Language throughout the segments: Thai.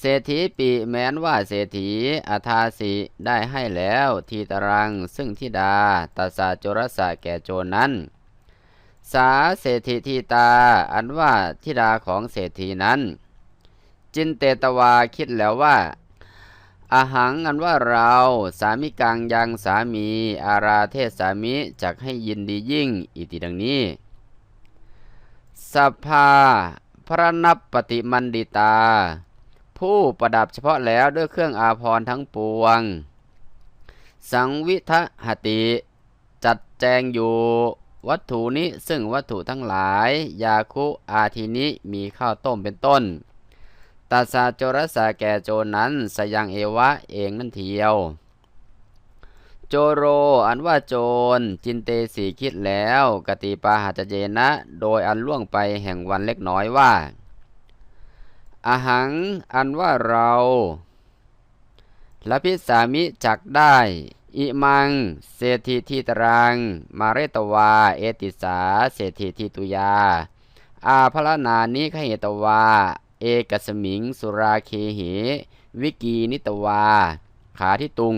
เศรษฐีปีแม้นว่าเศรษฐีอาทาสิได้ให้แล้วทีตรังซึ่งทิดาตาสาโจรสะแก่โจรนั้น สาเศรษฐีทีตาอันว่าทิดาของเศรษฐีนั้น จินเตตวาคิดแล้วว่าอาหังอันว่าเราสามิกังยังสามีอาราเทศสามิจักให้ยินดียิ่งอิติดังนี้สัพพาพระนับปฏิมันดิตา ผู้ประดับเฉพาะแล้วด้วยเครื่องอาภรณ์ทั้งปวง สังวิทหติ จัดแจงอยู่ วัตถุนี้ซึ่งวัตถุทั้งหลาย ยาคุอาทินิมีข้าวต้มเป็นต้นตัสาโจรสาแก่โจรนั้นสยังเอวะเองนั่นเทียว โจโรอันว่าโจร จินเตสีคิดแล้ว กติปาหาจเจนะ โดยอันล่วงไปแห่งวันเล็กน้อยว่า อาหังอันว่าเราละพิสามิจักได้ อิมัง เศรษฐีทิตรัง มาเรตวา เอติสา เศรษฐีทิตุยา อาพระนานิขเหตวา เอกสมิง สุราเคเห วิกีนิตวา ขาที่ตุง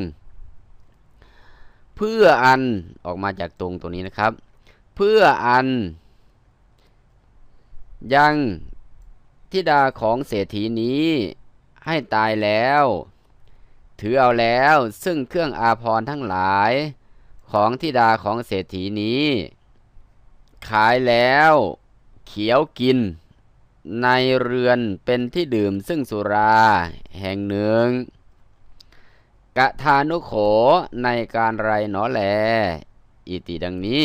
เพื่ออันออกมาจากตรงตัวนี้นะครับ เพื่ออัน ยัง ทิดาของเศรษฐีนี้ให้ตายแล้ว ถือเอาแล้วซึ่งเครื่องอาภรณ์ทั้งหลายของทิดาของเศรษฐีนี้ ขายแล้วเขียวกิน ในเรือนเป็นที่ดื่มซึ่งสุราแห่งหนึ่งกะทานุโขในการไรหนอแล อิติดังนี้